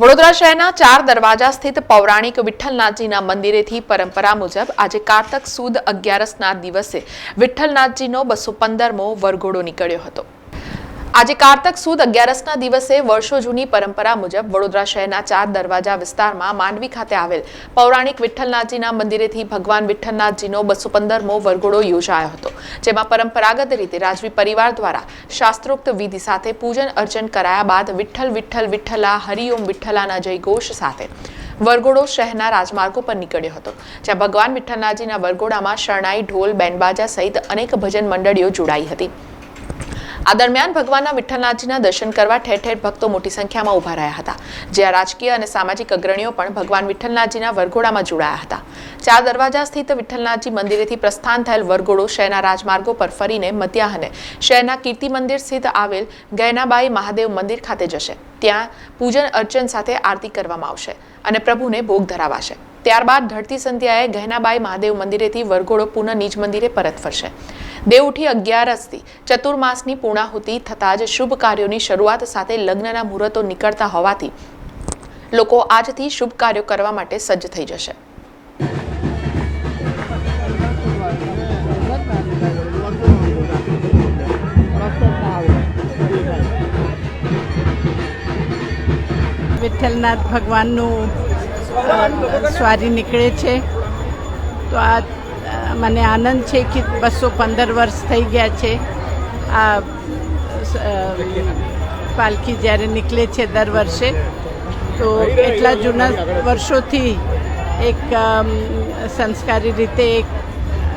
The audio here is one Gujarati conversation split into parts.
વડોદરા શહેરના ચાર દરવાજા સ્થિત પૌરાણિક વિઠ્ઠલનાથજીના મંદિરેથી પરંપરા મુજબ આજે કારતક સુદ અગિયારસના દિવસે વિઠ્ઠલનાથજીનો બસો પંદરમો વરઘોડો નીકળ્યો હતો. આજે કારતક સુદ અગિયારસના દિવસે વર્ષો જૂની પરંપરા મુજબ વડોદરા શહેરના ચાર દરવાજા વિસ્તારમાં માંડવી ખાતે આવેલ પૌરાણિક વિઠ્ઠલનાથજીના મંદિરેથી ભગવાન વિઠ્ઠલનાથજીનો બસો પંદરમો વરઘોડો યોજાયો હતો, જેમાં પરંપરાગત રીતે રાજવી પરિવાર દ્વારા શાસ્ત્રોક્ત વિધિ સાથે પૂજન અર્ચન કરાયા બાદ વિઠ્ઠલ વિઠ્ઠલ વિઠ્ઠલા, હરિઓમ વિઠ્ઠલાના જયઘોષ સાથે વરઘોડો શહેરના રાજમાર્ગો પર નીકળ્યો હતો, જ્યાં ભગવાન વિઠ્ઠલનાથજીના વરઘોડામાં શરણાઈ, ઢોલ બેન્ડબાજા સહિત અનેક ભજન મંડળીઓ જોડાઈ હતી. આ દરમિયાન ભગવાનના વિઠ્ઠલનાથજીના દર્શન કરવા ઠેર ઠેર ભક્તો મોટી સંખ્યામાં ઊભા રહ્યા હતા જ્યાં રાજકીય અને સામાજિક અગ્રણીઓ પણ ભગવાન વિઠ્ઠલનાથજીના વરઘોડામાં જોડાયા હતા. ચાર દરવાજા સ્થિત વિઠ્ઠલનાથજી મંદિરેથી પ્રસ્થાન થયેલ વરઘોડો શહેરના રાજમાર્ગો પર ફરીને મધ્યાહને શહેરના કીર્તિ મંદિર સ્થિત આવેલ ગયનાબાઈ મહાદેવ મંદિર ખાતે જશે. ત્યાં પૂજન અર્ચન સાથે આરતી કરવામાં આવશે અને પ્રભુને ભોગ ધરાવાશે. ત્યારબાદ ઢળતી સંધ્યાએ ગહેનાબાઈ મહાદેવ મંદિરેથી વરઘોડો પુનઃ નિજ મંદિરે પરત ફરશે. દેવઉઠી અગિયારસથી ચતુર્માસની પૂર્ણાહુતિ થતાં જ શુભ કાર્યોની શરૂઆત સાથે લગ્નના મુહૂર્તો નીકળતા હોવાથી લોકો આજથી શુભ કાર્યો કરવા માટે સજ્જ થઈ જશે. વિઠ્ઠલનાથ ભગવાનનું સ્વારી નીકળે છે. તો આ મને આનંદ છે કે બસો પંદર વર્ષ થઈ ગયા છે. આ પાલખી જ્યારે નીકળે છે દર વર્ષે, તો એટલા જૂના વર્ષોથી એક સંસ્કારી રીતે એક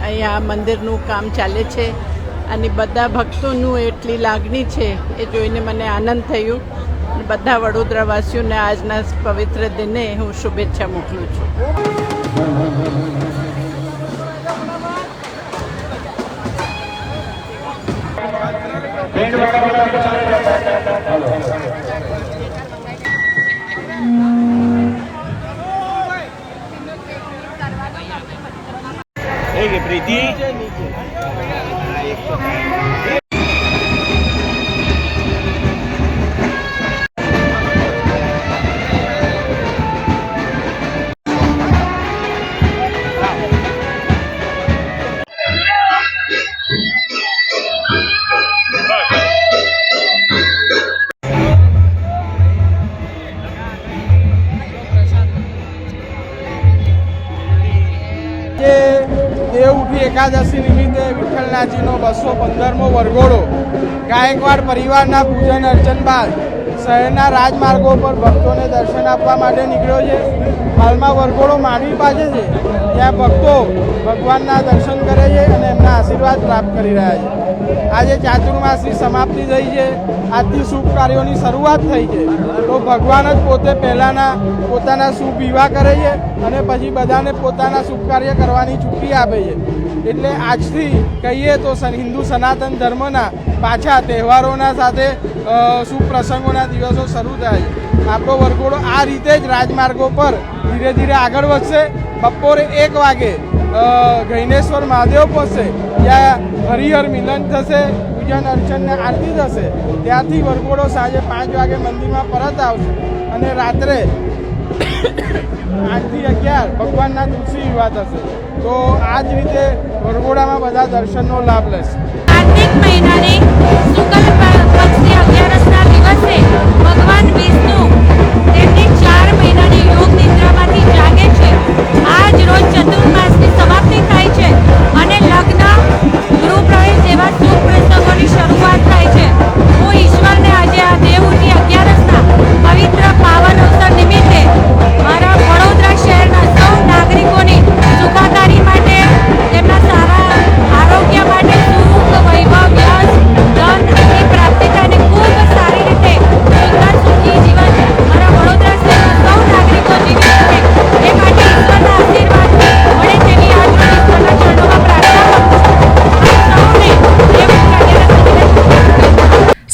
અહીંયા મંદિરનું કામ ચાલે છે અને બધા ભક્તોનું એટલી લાગણી છે એ જોઈને મને આનંદ થયું. બધા વડોદરાવાસીઓને આજના પવિત્ર દિને હું શુભેચ્છા મોકલું છું. એક પ્રીતિ જે દેવઉઠી એકાદશી નિમિત્તે વિઠ્ઠલનાથજીનો બસો પંદરમો વરઘોડો. ગાયકવાડ પરિવારના પૂજન અર્ચન બાદ શહેરના રાજમાર્ગો પર ભક્તોને દર્શન આપવા માટે નીકળ્યો છે. હાલમાં વરઘોડો માંડવી પાસે છે. ત્યાં ભક્તો ભગવાનના દર્શન કરે છે અને એમના આશીર્વાદ પ્રાપ્ત કરી રહ્યા છે. આજે ચાતુર્માસની સમાપ્તિ થઈ છે. આજથી શુભ કાર્યોની શરૂઆત થઈ છે. તો ભગવાન જ પોતે પહેલાંના પોતાના શુભ વિવાહ કરે છે અને પછી બધાને પોતાના શુભ કાર્ય કરવાની છુટ્ટી આપે છે. એટલે આજથી કહીએ તો હિન્દુ સનાતન ધર્મના પાછા તહેવારોના સાથે શુભ પ્રસંગોના દિવસો શરૂ થાય. છે આપણો વરઘોડો આ રીતે જ રાજમાર્ગો પર ધીરે ધીરે આગળ વધશે. બપોરે એક વાગે ગૈનેશ્વર મહાદેવ પહોંચશે ત્યાં હરિહર મિલન થશે, પૂજન અર્ચનને આરતી થશે. ત્યાંથી વરઘોડો સાંજે પાંચ વાગે મંદિરમાં પરત આવશે અને રાત્રે આઠથી અગિયાર ભગવાનના તુલસી વિવાહ થશે. તો આ જ રીતે વરઘોડામાં બધા દર્શનનો લાભ લેશે. કાર્તિક મહિનાની શુક્લ પક્ષની